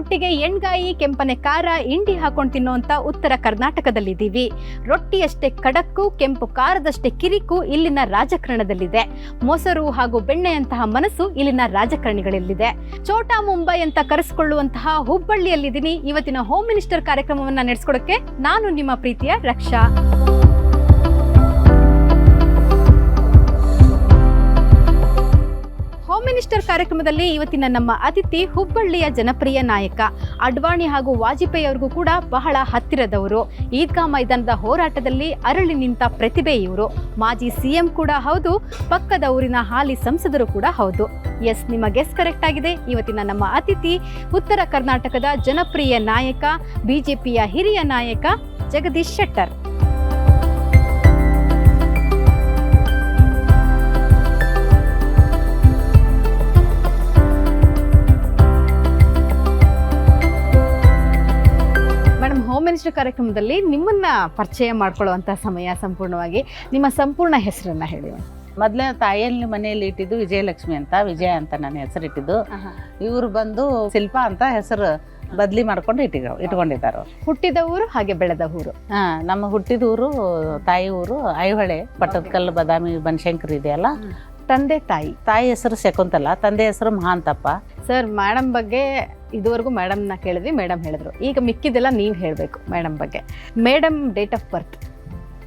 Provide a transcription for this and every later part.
ರೊಟ್ಟಿಗೆ ಎಣ್ಗಾಯಿ, ಕೆಂಪನೆ ಖಾರ ಇಂಡಿ ಹಾಕೊಂಡು ತಿನ್ನುವಂತ ಉತ್ತರ ಕರ್ನಾಟಕದಲ್ಲಿದ್ದೀವಿ. ರೊಟ್ಟಿಯಷ್ಟೇ ಕಡಕ್ಕು, ಕೆಂಪು ಖಾರದಷ್ಟೇ ಕಿರಿಕು ಇಲ್ಲಿನ ರಾಜಕಾರಣದಲ್ಲಿದೆ. ಮೊಸರು ಹಾಗೂ ಬೆಣ್ಣೆಯಂತಹ ಮನಸ್ಸು ಇಲ್ಲಿನ ರಾಜಕಾರಣಿಗಳಲ್ಲಿದೆ. ಚೋಟಾ ಮುಂಬೈ ಅಂತ ಕರೆಸಿಕೊಳ್ಳುವಂತಹ ಹುಬ್ಬಳ್ಳಿಯಲ್ಲಿದ್ದೀನಿ. ಇವತ್ತಿನ ಹೋಮ್ ಮಿನಿಸ್ಟರ್ ಕಾರ್ಯಕ್ರಮವನ್ನ ನಡೆಸ್ಕೊಡಕ್ಕೆ ನಾನು ನಿಮ್ಮ ಪ್ರೀತಿಯ ರಕ್ಷಾ. ಕಾರ್ಯಕ್ರಮದಲ್ಲಿ ಇವತ್ತಿನ ನಮ್ಮ ಅತಿಥಿ ಹುಬ್ಬಳ್ಳಿಯ ಜನಪ್ರಿಯ ನಾಯಕ, ಅಡ್ವಾಣಿ ಹಾಗೂ ವಾಜಪೇಯಿ ಅವ್ರಿಗೂ ಕೂಡ ಬಹಳ ಹತ್ತಿರದವರು. ಈದ್ಗಾ ಮೈದಾನದ ಹೋರಾಟದಲ್ಲಿ ಅರಳಿ ನಿಂತ ಪ್ರತಿಭೆ ಇವರು ಮಾಜಿ ಸಿಎಂ ಕೂಡ ಹೌದು, ಪಕ್ಕದ ಊರಿನ ಹಾಲಿ ಸಂಸದರು ಕೂಡ ಹೌದು. ಎಸ್, ನಿಮ್ಮ ಗೆಸ್ ಕರೆಕ್ಟ್ ಆಗಿದೆ. ಇವತ್ತಿನ ನಮ್ಮ ಅತಿಥಿ ಉತ್ತರ ಕರ್ನಾಟಕದ ಜನಪ್ರಿಯ ನಾಯಕ, ಬಿಜೆಪಿಯ ಹಿರಿಯ ನಾಯಕ ಜಗದೀಶ್ ಶೆಟ್ಟರ್. ಮಿನಿಸ್ಟರ್ ಕಾರ್ಯಕ್ರಮದಲ್ಲಿ ನಿಮ್ಮನ್ನ ಪರಿಚಯ ಮಾಡ್ಕೊಳ್ಳುವಂತ ಸಮಯ ಸಂಪೂರ್ಣವಾಗಿ ನಿಮ್ಮ ಸಂಪೂರ್ಣ ಹೆಸರನ್ನ ಹೇಳಿ ಮೊದಲನೇ ಮೊದಲೇ ತಾಯಿಯಲ್ಲಿ ಮನೆಯಲ್ಲಿ ಇಟ್ಟಿದ್ದು ವಿಜಯಲಕ್ಷ್ಮಿ ಅಂತ ವಿಜಯ ಅಂತ ನನ್ನ ಹೆಸರು ಇಟ್ಟಿದ್ದು. ಇವರು ಬಂದು ಶಿಲ್ಪಾ ಅಂತ ಹೆಸರು ಬದಲಿ ಮಾಡ್ಕೊಂಡು ಇಟ್ಟಿದ್ರು ಇಟ್ಕೊಂಡಿದ್ದಾರೆ ಹುಟ್ಟಿದ ಊರು ಹಾಗೆ ಬೆಳೆದ ಊರು. ಹಾ ನಮ್ಮ ಹುಟ್ಟಿದ ಊರು ತಾಯಿ ಊರು ಐಹೊಳೆ ಪಟ್ಟದಕಲ್ಲು ಬದಾಮಿ ಬನಶಂಕರಿ ಇದೆಯಲ್ಲ? ತಂದೆ ತಾಯಿ. ತಾಯಿ ಹೆಸರು ಶಕುಂತಲ ತಂದೆ ಹೆಸರು ಮಹಾಂತಪ್ಪ. ಸರ್ ಮೇಡಮ್ ಬಗ್ಗೆ ಇದುವರೆಗೂ ಮೇಡಮ್ನ ಕೇಳಿದ್ವಿ ಮೇಡಮ್ ಹೇಳಿದ್ರು. ಈಗ ಮಿಕ್ಕಿದೆಲ್ಲ ನೀವು ಹೇಳಬೇಕು ಮೇಡಮ್ ಬಗ್ಗೆ. ಮೇಡಮ್ ಡೇಟ್ ಆಫ್ ಬರ್ತ್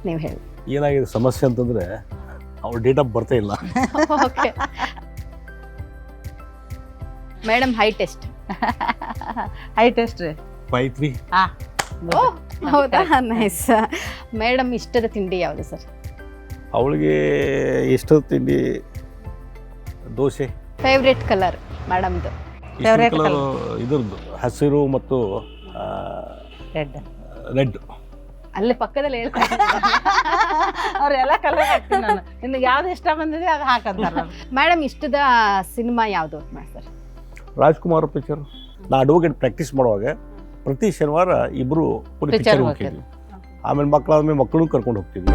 ನೀವು ಹೇಳಿ. ಏನಾಗಿದೆ ಸಮಸ್ಯೆ ಅಂತಂದ್ರೆ ಅವ್ರ ಡೇಟ್ ಆಫ್ ಬರ್ತೇ ಇಲ್ಲ. ಓಕೆ ಮೇಡಮ್ ಹೈಟ್ ಎಷ್ಟು ಹೈಟ್ ಟೆಸ್ಟ್ ಫೈವ್ ತ್ರೀ ಹೌದಾ? ನೈಸ್ ಮೇಡಮ್ ಇಷ್ಟದ ತಿಂಡಿ ಯಾವುದು ಸರ್? ಅವಳಿಗೆ ಇಷ್ಟದ ತಿಂಡಿ ದೋಸೆ. ಫೇವ್ರೆಟ್ ಕಲರ್ ಮೇಡಮ್ದು Favorite ಕಲರ್ ಇದ್ರದ್ದು ಹಸಿರು ಮತ್ತು ರೆಡ್ ರೆಡ್ ಅಲ್ಲೇ ಪಕ್ಕದಲ್ಲಿ ಹೇಳ್ತಾರೆ. ಅವರೆಲ್ಲ ಕಲರ್ ಹಾಕ್ತೀನಿ ನಾನು. ನಿನಗೆ ಯಾವ್ದು ಇಷ್ಟ ಬಂದಿದೆ ಅದು ಹಾಕಂತಾರ ಮೇಡಮ್ ಇಷ್ಟದ ಸಿನಿಮಾ ಯಾವುದು ಸರ್ ರಾಜ್ಕುಮಾರ್ ಪಿಕ್ಚರ್ ನಾ ಅಡ್ವೊಕೇಟ್ ಪ್ರಾಕ್ಟೀಸ್ ಮಾಡುವಾಗ ಪ್ರತಿ ಶನಿವಾರ ಇಬ್ಬರು ಪಿಕ್ಚರ್. ಹೋಗ್ತಿದ್ವಿ. ಆಮೇಲೆ ಮಕ್ಕಳಾದ್ಮೇಲೆ ಮಕ್ಕಳು ಕರ್ಕೊಂಡು ಹೋಗ್ತಿದ್ವಿ.